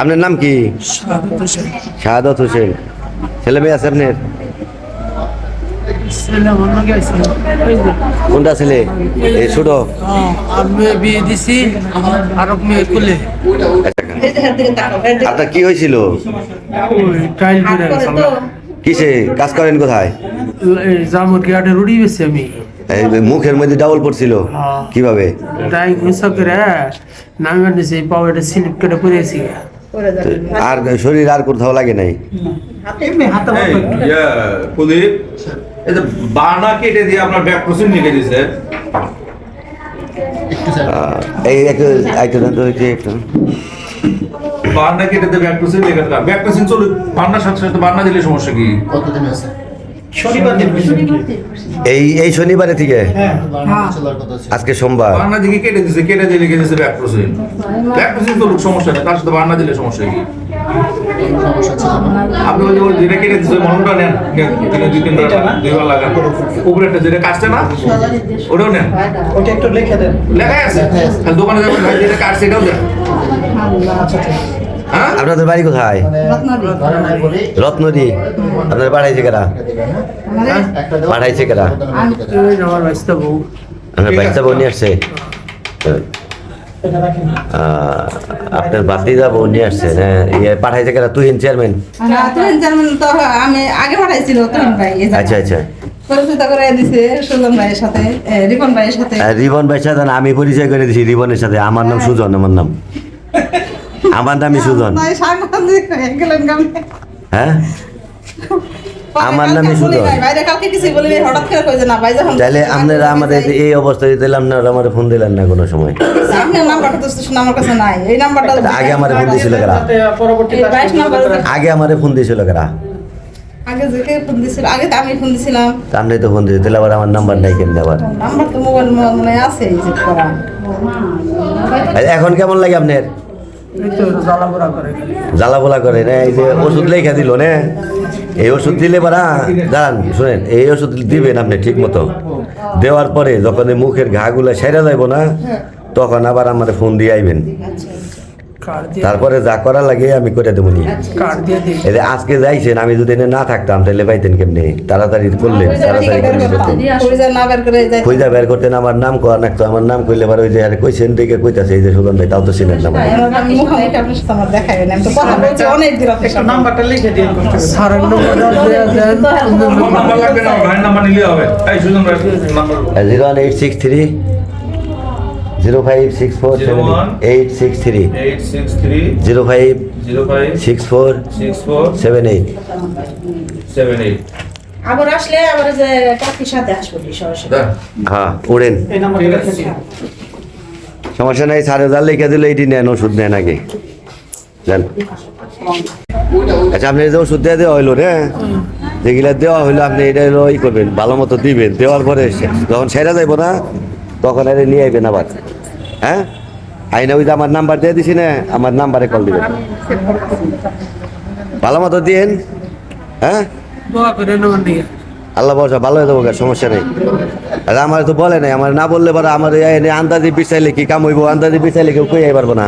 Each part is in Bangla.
আপনার নাম কি? শাহাদত হোসেন। ছেলে মেয়ে আছে আপনার? কোনটা ছেলে? এই ছোট? মেয়ে বিয়ে দিছি মেয়ে কুলে। আপনার কি হয়েছিল? গেছে কিসে? কাজ করেন কোথায়? জামুর গিয়াটে রুড়ি বেছি আমি। মুখের মধ্যে ডাবল পড়ছিল। হ্যাঁ। কীভাবে? নামে নিছে স্লিপ পড়েছি আর শরীর আর কোথাও লাগে নাই? বানা কেটে দিয়ে আপনার ব্যাক প্রসিং লিখে দিয়েছে আহ, এই একটু একটু দেন তো, একটু বানা কেটে দিয়ে ব্যাক প্রসিং লিখে ব্যাক প্রসিং চলুক বান্নার সাথে সাথে বান্না দিলে সমস্যা কি? কতদিন আছে এই এই শনিবারে থেকে? ছিল আজকে সোমবার। বান্না দিকে কেটে দিয়েছে কেটে দিয়ে লিখে দিয়েছে ব্যাক প্রসিং ব্যাক প্রসিং সমস্যা নেই তার সাথে বান্না দিলে সমস্যা কি? না আপনি ওই ওই যেটা কেটে দিয়েছে মলমটা নেন। দিনে দুই তিনবার দুইবার লাগান উপরে একটা যেটা কাটছে না ওটাও নেন। ওটা একটু লিখে দেন। লেখাই আছে? তাহলে দোকানে যাবেন ভাই যেটা কাটছে এটাও দেন। হ্যাঁ আপনাদের বাড়ি কোথায়? মানে ঘরে নাই বলে রত্নদি। আপনার পাঠাইছে কেরা পাঠাইছে কেরা বউ। আপনার বাচ্চা বোন নিয়ে আসছে? আপনার বাতিদা বোন নিয়ে আসছে হ্যাঁ ইয়ে পাঠাইছে কেরা তুহিন চেয়ারম্যান? তুহিন চেয়ারম্যান তো আমি আগে পাঠাইছিল তুহিন ভাই আচ্ছা আচ্ছা। রিবন ভাইয়ের সাথে আমি পরিচয় করে দিছি রিবনের সাথে। আমার নাম সুজন আমার নাম। আমার নামই সুজন। হয়ে? হ্যাঁ? আমার বলি সুজন। নাই, বাইরে কালকে কিছু বলি নাই, হঠাৎ করে কই যে না ভাই যখন তাহলে আপনারা আমাদের এই অবস্থায় দিলাম না আমার ফোন দিলেন না কোনো সময়? আপনার নাম্বারটা তো শুনে আমার কাছে নাই। এই নাম্বারটা আগে আমার ফোন দিয়েছিল কারা? আগে আমারে ফোন দিয়েছিল কারা? আগে ফোন দিছিল আগে তো আমি ফোন দিছিলাম। আপনি তো ফোন দিয়েছিল তাহলে আবার আমার নাম্বার নাই কেমনি আবার? নাম্বার তো মোবাইল মনে আছে এই যে করা আর এখন কেমন লাগে আপনার? এই তো জ্বালা পোড়া করে, না, এই যে ওষুধ লেখা দিল, না। এই ওষুধ দিলে পারা দাঁড়ান, শুনেন, এই ওষুধ দিবেন আপনি ঠিক মতো। দেওয়ার পরে যখন মুখের ঘাগুলো সেরা যাইব না, তখন আবার আমার ফোন দিয়ে আইবেন। হ্যাঁ। তারপরে যা করা লাগে আমি করে দেবো এলে আজকে যাইছেন আমি যদি না থাকতাম তাহলে পাইতেন কেমনে? তাড়াতাড়ি করলেন তাড়াতাড়ি খুঁজা বের করতেন আমার নাম কর নাকতো আমার নাম কইলে আবার ওই যে আরে কইছেন দেখে কইতাছে এই যে সুজন ভাই তাও তো চিনেন না মানে। নাম্বারটা লিখে দিন। স্যারের zero five six four seven eight six three eight six three zero five zero five six four six four seven eight seven eight হ্যাঁ সমস্যা নাই সাড়ে হাজার লেখা দিলে এইটি নেন ওষুধ নেন আগে যান আচ্ছা আপনি যে ওষুধ দেওয়া দেওয়া হইল রে যেগুলা দেওয়া হইল আপনি এটা ই করবেন ভালো মতো দিবেন দেওয়ার পরে যখন সেরা যাইব না তখন এটা নিয়ে আইবেন আবার। হ্যাঁ? আইনা ওই যে আমার নাম্বার দিয়ে দিছি না আমার নাম্বারে কল দিবেন। ভালো মতো দিয়েন। হ্যাঁ? আল্লাহ বসা ভালো হয়ে যাব সমস্যা নেই। আর আমার তো বলে নাই আমার না বললে পারে আমার এই এনে আন্দাজি বিচাইলে কি কাম হইব? আন্দাজি বিচাইলে কেউ কই পারব না।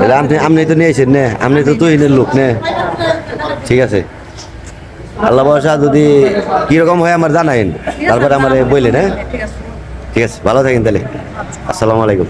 মানে আপনি আপনি তো নিয়েছেন নে আপনি তো তুহিনের লোক নে। ঠিক আছে। আল্লাহ বাসা যদি কীরকম হয় আমার জানাইন, তারপরে আমার বইলেন হ্যাঁ? ঠিক আছে, ভালো থাকেন তাহলে। আসসালামু আলাইকুম।